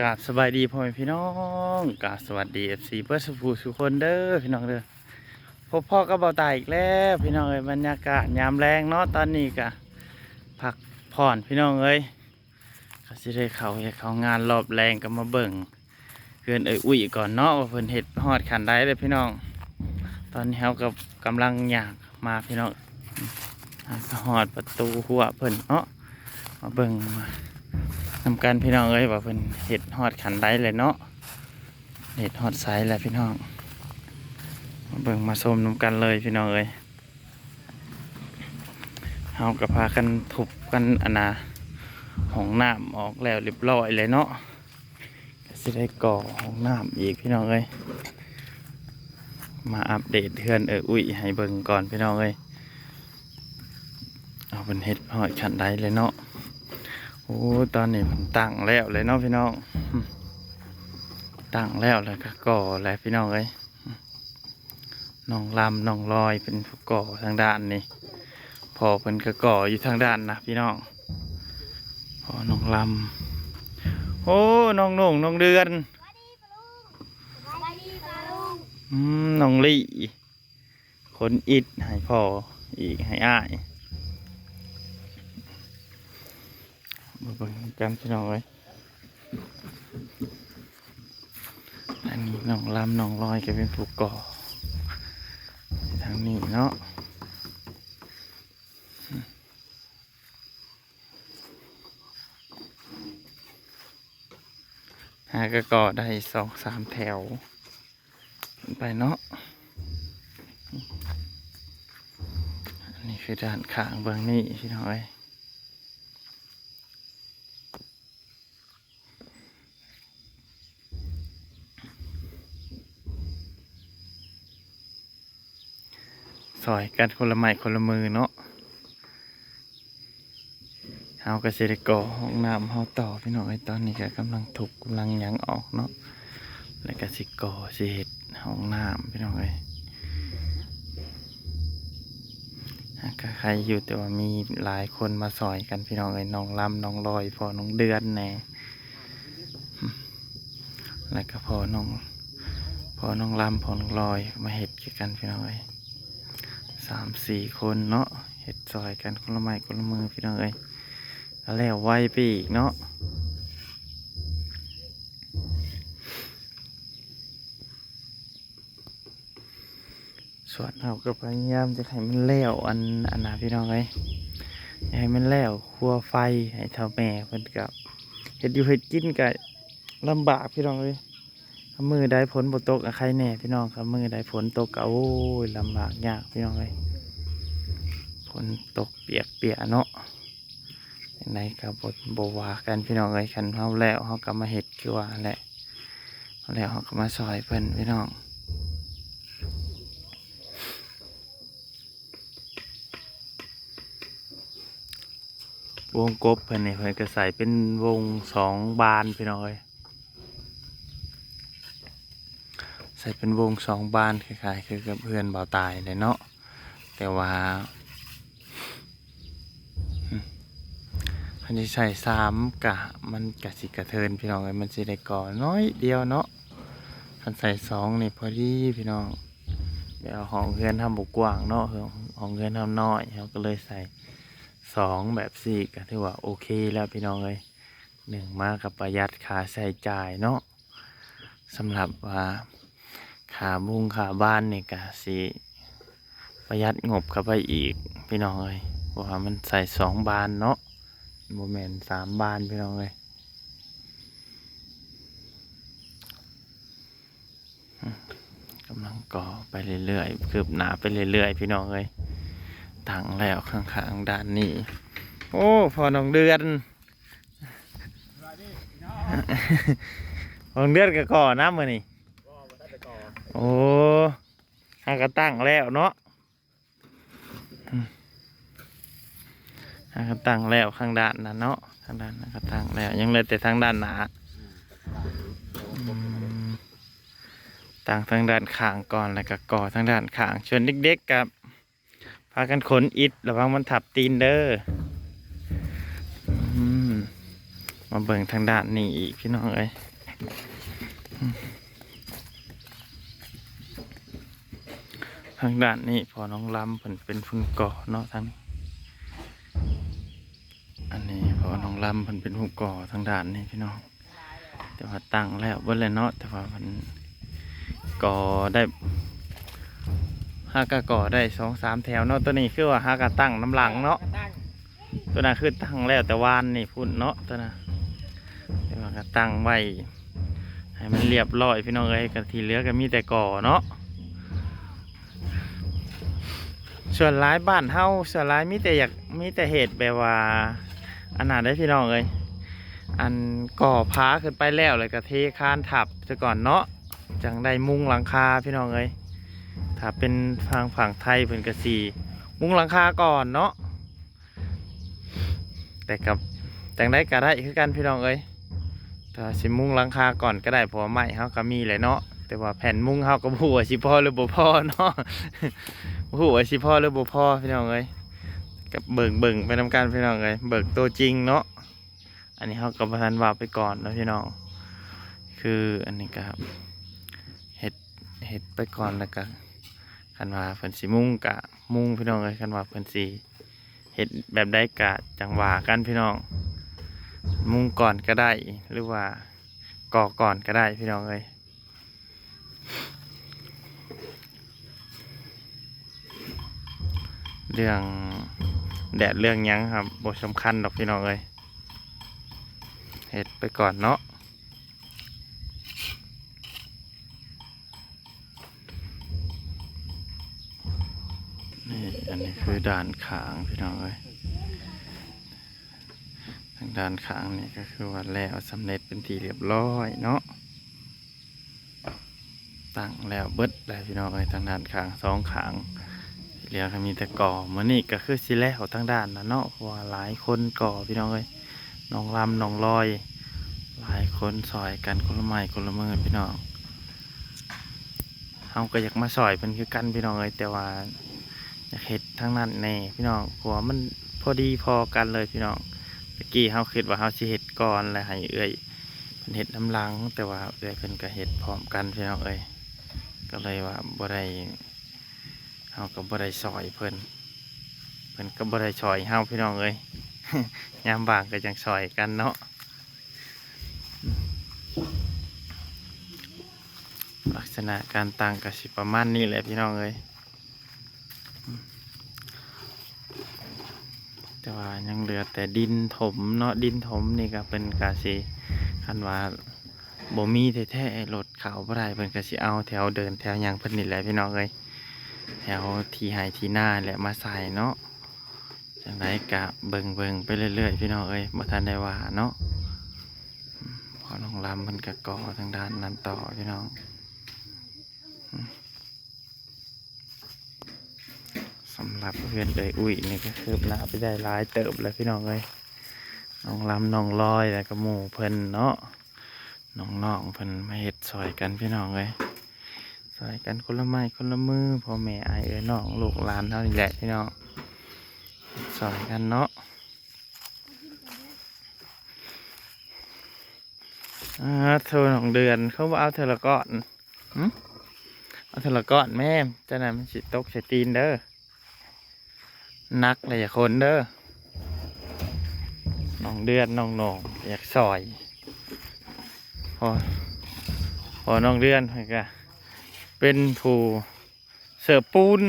กาบสบายดีพ่อแม่พี่น้องกาบสวัสดีเอฟซีเพื่อสุภูสุคนเด้อพี่น้องเด้อพบพ่อก็เบาตายอีกแล้วพี่น้องเอ้ยบรรยากาศยามแรงเนาะตอนนี้กะพักผ่อนพี่น้องเอ้ยก็สิได้เขาอยากเขางานรอบแรงก็มาเบิ่งเพื่อนเอ้ยอุ้ยก่อนเนาะว่าเพิ่นเห็ดฮอดขันได้เลยพี่น้อง ตอนนี้เขากับกำลังอยากมาพี่น้องอ่าก็ฮอดประตูหัวเพิ่นเนาะมาเบิ่งมา ทำการพี่น้องเอ้ยว่าเพิ่นเห็ดฮอดขันได้เลยเนาะเห็ดฮอดไซส์แหละพี่น้องมาเบิ่งมาชมน้ำกันเลยพี่น้องเอ้ยเฮาก็พากันทุบกันอนาห้องน้ำออกแล้วเรียบร้อยเลยเนาะก็สิได้ก่อห้องน้ำอีกพี่น้องเอ้ยมาอัปเดตเทือนเอออุ้ยให้เบิ่งก่อนพี่น้องเอ้ยเอาเป็นเห็ดฮอดขันได้เลยเนาะ โอ้ตอนนี้ผมตั้งแล้วเลยเนาะพี่น้องตั้งแล้วแล้วก็ก่อแล้วพี่น้องเอ้ยน้องลำน้องลอยเป็นผู้ก่อทางด้านนี้พอเป็นก็ก่ออยู่ทางด้านนะพี่น้องพอน้องลำโอ้น้องนงน้องเดือนอืมน้องลี่คนอิดให้พ่ออีกให้อ้าย มาเบิ่งกันพี่น้องเอ้อันนี้น้องลำน้องลอยก็เป็นผู้ก่อทางนี้เนาะหากระก่อได้สองสามแถว ไปเนาะอันนี้คือด้านข้างเบื้องนี้พี่น้อย ซอยกันคนละไม้คนละมือเนาะเฮาก็สิได้ก่อห้องน้ำเฮาต่อพี่น้อยตอนนี้ก็กำลังถูกกำลังยังออกเนาะแล้วก็สิก่อสิเฮ็ดห้องน้ำพี่น้องเอ้ยหากใครอยู่แต่ว่ามีหลายคนมาซอยกันพี่น้องเอ้ยน้องลำน้องลอยพอน้องเดือนแน่แล้วก็พอน้องพอน้องลำพอน้องลอยมาเฮ็ดกันพี่น้องเอ้ย สามสี่คนเนาะเฮ็ดซอยกันคนละไม้คนละมือพี่น้องเอ้ยแล้ววไวไปอีกเนาะส่วนเราก็พยายามจะให้มันแล้วอันอันนะพี่น้องเอ้ยให้มันแล้วครัวไฟให้เท่าแม่เพิ่นกับเฮ็ดอยู่เฮ็ดกินก็ลำบากพี่น้องเอ้ย มือได้ฝนบ่ตกอะใครแน่พี่น้องครับมือได้ฝนตกก็โอ้ยลำบากยากพี่น้องเอ้ยฝนตกเปียกเปียกเนาะจังไดก็บ่บ่ว่ากันพี่น้องเอ้ยคันเฮาแล้วเฮาก็มาเฮ็ดคือว่าแหละแล้วเฮาก็มาซอยเพิ่นพี่น้องวงกบเพิ่นนี่เพิ่นก็ใส่เป็นวงสองบานพี่น้อยใส่เป็นวงสองบานคล้ายๆคือกับเพื่อนเบาตายเลยเนาะแต่ว่าอืมเพิ่นจะใส่สามกะมันกะสิกระเทินพี่น้องเอ้ยมันสิได้ก่อน้อยเดียวเนาะคันใส่สองนี่พอดีพี่น้องเดี๋ยวห้องเพื่อนทำบุกกว้างเนาะห้องเพื่อนทำน้อยเขาก็เลยใส่สองแบบสี่ก็ถือว่าโอเคแล้วพี่น้องเลยหนึ่งมากับประหยัดค่าใช้จ่ายเนาะสำหรับว่า ขาบุ้งขาบ้านนี่ก็สิประหยัดงบเข้าไปอีก พี่น้องเลยว่ามันใส่สองบานเนาะโมเมนสามบานพี่น้องเลยกำลังก่อไปเรื่อยๆคืบหนาไปเรื่อยๆพี่น้องเลยถังแล้วข้างๆด้านนี้ โอ้พอน้องเดือนพอน้องเดือนก็ก่อน้ำมือนี่ โอ้ห้างก็ตั้งแล้วเนาะอืมห้างก็ตั้งแล้วข้างด้านนั้นเนาะข้างด้านนั้นก็ตั้งแล้ว ยังเหลยแต่ทางด้านหนาตั้งทางด้านข้างก่อนแล้วก็ก่อทางด้านข้างชวนเด็กๆกับพากันขนอิดระวังมันถับตีนเด้อมมาเบิ่งทางด้านนี้อีกพี่น้องเอ้ยอืมทางด้านนี้พอน้องลำเพิ่นเป็นฟุนก่อเนาะทางนี้ อันนี้พอน้องลำเพิ่นเป็นผู้ก่อทางด้านนี้พี่น้อง แต่ว่าตั้งแล้วเบิ่เลยเนาะแต่ว่ามันก่อได้ห้ากะก่อได้สองสามแถวเนาะตัวนี้คือว่าห้ากะตั้งน้ำหลังเนาะตัวนั้นคือตั้งแล้วแต่วานนี่พุ่นเนาะตัวนั้นแต่ว่าก็ตั้งไว้ให้มันเรียบร้อยพี่น้องเอ้ยกะทีเหลือก็มีแต่ก่อเนาะ ส่วนหลายบ้านเฮาส่วนหลายมีแต่อยากมีแต่เหตุแบบว่าอันนั้นได้พี่น้องเอ้ยอันก่อพาขึ้นไปแล้วเลยก็เทคานทับซะก่อนเนาะจังได้มุงหลังคาพี่น้องเอ้ยถ้าเป็นทางฝั่งไทยเพิ่นก็สีมุงหลังคาก่อนเนาะแต่กับจังได้ก็ได้คือกันพี่น้องเอ้ยถ้าสิมุงหลังคาก่อนก็ได้เพราะว่าไม้เฮาก็มีแหละเนาะแต่ว่าแผ่นมุงเฮาก็บ่ว่าสิพอหรือบ่พอเนาะ บ่ฮู้ว่าสิพอหรือบ่พอพี่น้องเอ้ยกับเบิ่งเบิ่งไปนำกันพี่น้องเอ้ยเบิกตัวจริงเนาะอันนี้เฮาก็บ่ทันว่าไปก่อนนะพี่น้อง คืออันนี้ครับเฮ็ดเฮ็ดไปก่อนแล้วก็คันว่าเพิ่นสิมุงกะมุงพี่น้องเอ้ยคันว่าเพิ่นสิเห็ดแบบได้กะจังหวะกันพี่น้อง มุงก่อนก็ได้หรือว่าก่อก่อนก็ได้พี่น้องเลย เรื่องแดดเรื่องยังครับบทสำคัญดอกพี่น้องเลยเห็ดไปก่อนเนาะนี่อันนี้คือด่านขางพี่น้องเลยทางด้านขางนี่ก็คือว่าแล้วสำเร็จเป็นที่เรียบร้อยเนาะตั้งแล้วเบิดแล้วพี่น้องเอ้ยทางด้านขางสองขาง เหลือก็มีแต่ก่อมื่อนี่ก็คือสิแล้วทางด้านนะเนาะเพราะว่าหลายคนก่อพี่น้องเอ้ยน้องลำน้องลอย หลายคนซอยกันคนละไม้คนละมือพี่น้องเฮาก็อยากมาซอยเป็นคือกันพี่น้องเอ้ยแต่ว่าอยากเห็ดทั้งนั้นแน่พี่น้องเพราะว่ามันพอดีพอกันเลยพี่น้องตะกี้เฮาคิดว่าเฮาสิเฮ็ดก่อนแล้วให้เอื้อยเพิ่นเฮ็ดน้ำลัง แต่ว่าเอื้อยเพิ่นก็เฮ็ดพร้อมกันพี่น้องเอ้ยก็เลยว่าบ่ได้ เฮาก็บ่ได้ซอยเพิ่นเพิ่นก็บ่ได้ซอยเฮาพี่น้องเอ้ยยามว่างก็จังซอยกันเนาะลักษณะการตั้งก็สิประมาณนี้แหละพี่น้องเอ้ยแต่ว่ายังเหลือแต่ดินถมเนาะดินถมนี่ก็เป็นกาสีคันว่าบ่มีแท้ๆรถเขาบ่ได้เพิ่นก็สิเอาแถวเดินแถวหยังเพิ่นนี่แหละพี่น้องเอ้ย แถวที่ไห้ที่หน้าแหละมาใส่เนาะจังไดกะเบิงเบิงไปเรื่อยๆพี่น้องเอ้ยบ่ทันได้ว่าเนาะพอน้องลำมันก็ก่อทางด้านนั้นต่อพี่น้องสำหรับเพื่อนเอยอุ้ยนี่ก็คือหน้าไปได้หลายเติบเลยพี่น้องเลยน้องลำน้องลอยแล้วก็หมู่เพิ่นเนาะน้องน้องๆเพิ่นมาเฮ็ดซอยกันพี่น้องเลย ซอยกันคนละไม้คนละมือพ่อแม่ไอเอ้ยน้องลูกหลานเท่านี้แหละพี่น้องซอยกันเนาะอ่าเธอของเดือนเขาบอกเอาเธอละก้อนหึเอาเธอละก้อนแม่จะนั่นมันสิตกใส่ตีนเด้อนักเลยอย่าคนเด้อน้องเดือนน้องหนองอยากซอยพอพอน้องเดือนเพิ่นก็ เป็นผู้เสิร์ฟปูน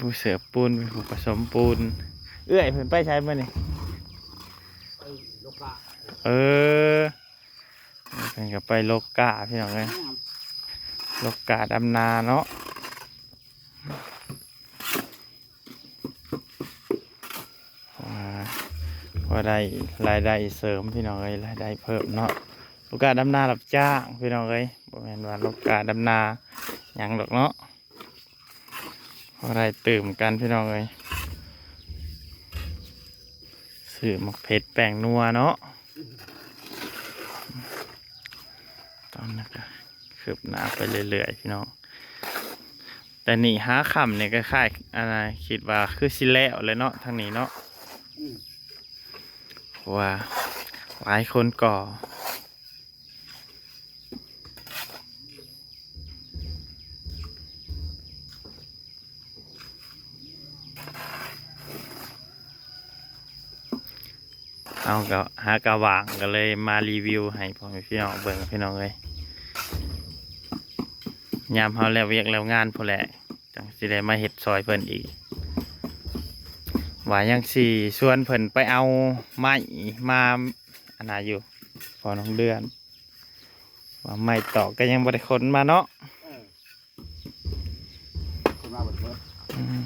ผู้เสิร์ฟปูนเป็นผู้ผสมปูน เอื้อยเพิ่นไปใช้มื่อนี่เออเพิ่นก็ไปโลกกาพี่น้องเลยโลกกาดำนาเนาะอ่าพอได้รายได้เสริมพี่น้องเอ้ยรายได้เพิ่มเนาะ ลูกกาดำนารับจ้างพี่น้องเอ้ยบ่แม่นว่าลูกกาดำนาหยังดอกเนาะพอได้ตื่มกันพี่น้องเอ้ยสื่อหมักเผ็ดแป้งนัวเนาะตอนนั้ก็คืบหน้าไปเรื่อยๆพี่น้องแต่นี่หาคำเนี่ยก็ค่ายอะไรคิดว่าคือสิแล้วเลยเนาะทางนี้เนาะอืมราะว่าหลายคนก่อ เอาก็หากระว่างก็เลยมารีวิวให้พ่อพี่น้องเบิ่งพี่น้องเลยยามเฮาแล้วเวียกแล้วงานพอแหละจังสิได้มาเฮ็ดซอยเพิ่นอีกว่ายังสี่ชวนเพิ่นไปเอาไม้มาอันนาอยู่พอน้องเดือน ว่าไม้ตอกก็ยังบ่ได้ขนมาเนาะ เออคนมาบนเพิ่ม อืม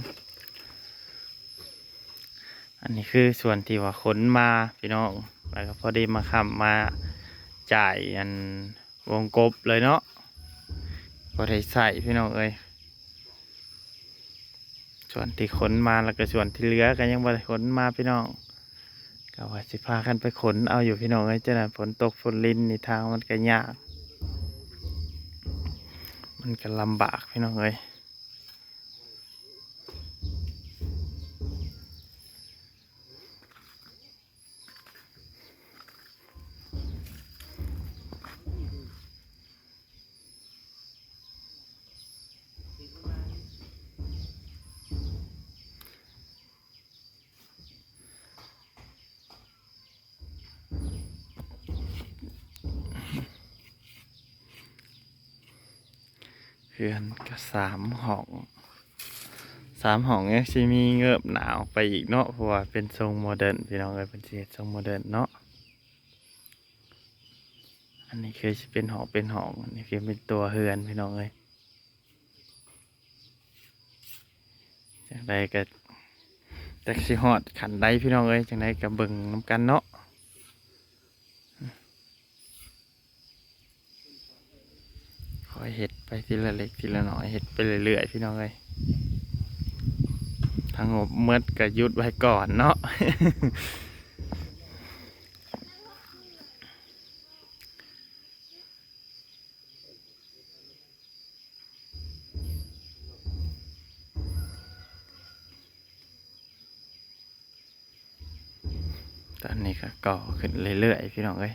อั นนี้คือส่วนที่ว่าขนมาพี่น้องแล้วก็พอดีมาคำมาจ่ายอันวงกบเลยเนาะพอได้ใส่พี่น้องเอ้ยส่วนที่ขนมาแล้วก็ส่วนที่เหลือก็ยังบ่ได้ขนมาพี่น้องก็ว่าสิพากันไปขนเอาอยู่พี่น้องเอ้ยจ้ะนั้นฝนตกฝนลินนี่ทางมันก็ยาก มันก็ลำบากพี่น้องเอ้ย เพื่อนก็สามห้องสามห้องยังสิมีเงือบหนาวไปอีกเนาะเพราะว่าเป็นทรงโมเดิร์นพี่น้องเอ้ยเป็นเฮ็ดทรงโมเดิร์นเนาะอันนี้คือสิเป็นหองเป็นหองอันนี้คือเป็นตัวเฮือนพี่น้องเอ้ยจังใดก็จักสิฮอดขันใดพี่น้องเอ้ยจังใดก็เบิ่งน้ำกันเนาะ ค อยเห็ดไปทีละเล็กทีละน้อยเห็ดไปเรื่อยๆพี่น้องเลยทั้งหมดเมื่อก็ยุดไว้ก่อนเนาะตอนนี้ก็ก่อขึ้นเรื่อยๆพี่น้องเอ้ย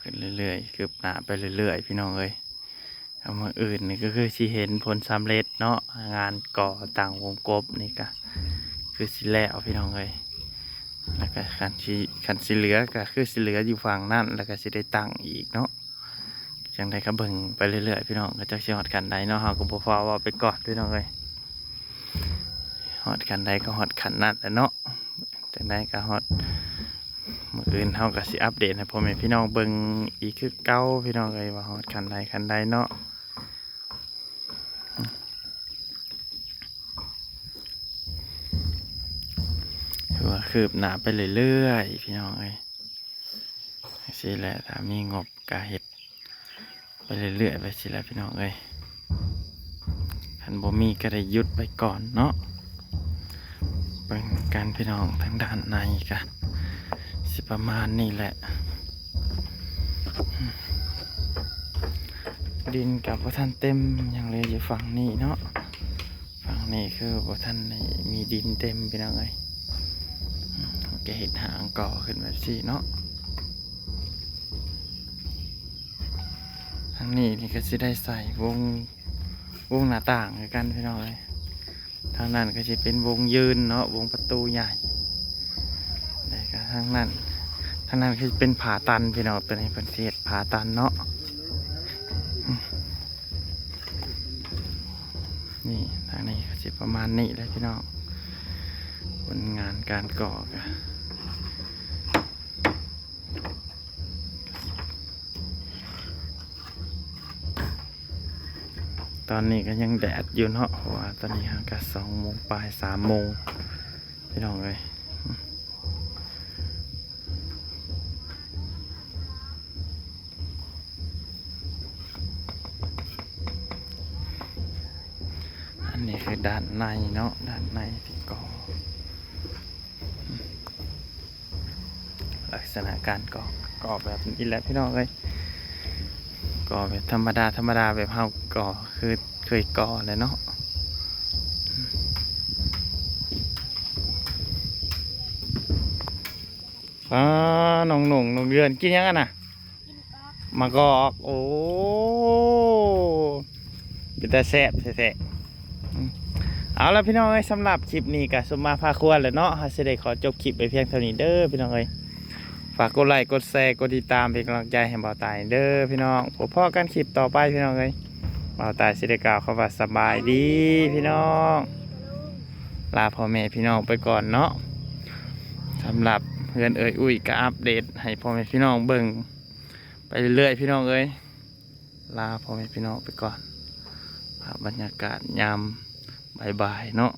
ขึ้นเรื่อยๆคืบหน้าไปเรื่อยๆ พี่น้องเอ้ยเอามาอื่นนี่ก็คือสิเห็นผลสำเร็จเนาะงานก่อต่างวงกบนี่ก็คือสิแล้วพี่น้องเอ้ยแล้วก็คันสิคันสิเหลือก็คือสิเหลืออยู่ฝั่งนั่นแล้วก็สิได้ตั้งอีกเนาะจังได้ก็เบิ่งไปเรื่อยๆพี่น้องก็จะสิฮอดกันใดเนาะเฮาก็บ่ฟ้าว่าไปก่อนพี่น้องเอ้ยฮอดกันใดก็ฮอดขันนั่นแหละเนาะจังได้ก็ฮอด มื่ออื่นเฮาก็สิอัปเดตให้พ่อแม่พี่น้องเบิ่งอีกคือเก่าพี่น้องเอ้ยว่าฮอดคันใดคันใดเนาะคือว่าคืบหน้าไปเรื่อยๆพี่น้องเอ้ยสิแหละถ้ามีงบก็เฮ็ดไปเรื่อยๆไปสิแหละพี่น้องเอ้ยคันบ่มีก็ได้หยุดไปก่อนเนาะเบิ่งกันพี่น้องทางด้านในกัน สิประมาณนี้แหละ ดินกับว่าท่านเต็มอยังเลยอยู่ฝั่งนี้เนาะฝั่งนี้คือว่าท่านมีดินเต็มไปแล้วไงแกเห็ดหางก่อขึ้นแบบสี่เนาะทางนี้นี่ก็สิได้ใส่วงวงหน้าต่างกันพี่น้องเลยทางนั้นก็จะเป็นวงยืนเนาะวงประตูใหญ่ ทางนั้นทางนั้นคือเป็นผาตันพี่น้องตัวนี้เป็นเศษผาตันเนาะนี่ทางนี้ก็จะประมาณนี้เลยพี่น้องผลงานการก่อกันตอนนี้ก็ยังแดดอยู่เนาะเพราะว่าตอนนี้ห่างกันสองโมงปลายสามโมงพี่น้องเลย อันนี้คือด้าน ในเนาะด้านในที่ก่ออืมลักษณะการก่อก่อแบบนี้แหละพี่น้องเลยก่อแบบธรรมดาธรรมดาแบบเฮาก่อคือเคยก่อเลยเนาะอ่าน้องหนุ่งน้องเดือนกินยังกันน่ะกินก๊อกมากอกโอ้เป็นตาแซ่บแท้ๆอืม เอาละพี่น้องเอ้ยสำหรับคลิปนี้ก็สมมาพาควรเลยเนาะฮาสิได้ขอจบคลิปไปเพียงเท่านี้เด้อพี่น้องเอ้ยฝากกดไลค์กดแชร์กดติดตามเป็นกำลังใจให้บ่าวตายเด้อพี่น้องพบพ่อกันคลิปต่อไปพี่น้องเอ้ยบ่าวตายสิได้กล่าวคำว่าสบายดีพี่น้องลาพ่อแม่พี่น้องไปก่อนเนาะสำหรับเพื่อนเอ่ยอุ้ยก็อัปเดตให้พ่อแม่พี่น้องเบิ่งไปเรื่อยๆพี่น้องเอ้ยลาพ่อแม่พี่น้องไปก่อนภาพบรรยากาศยาม บายๆเนาะ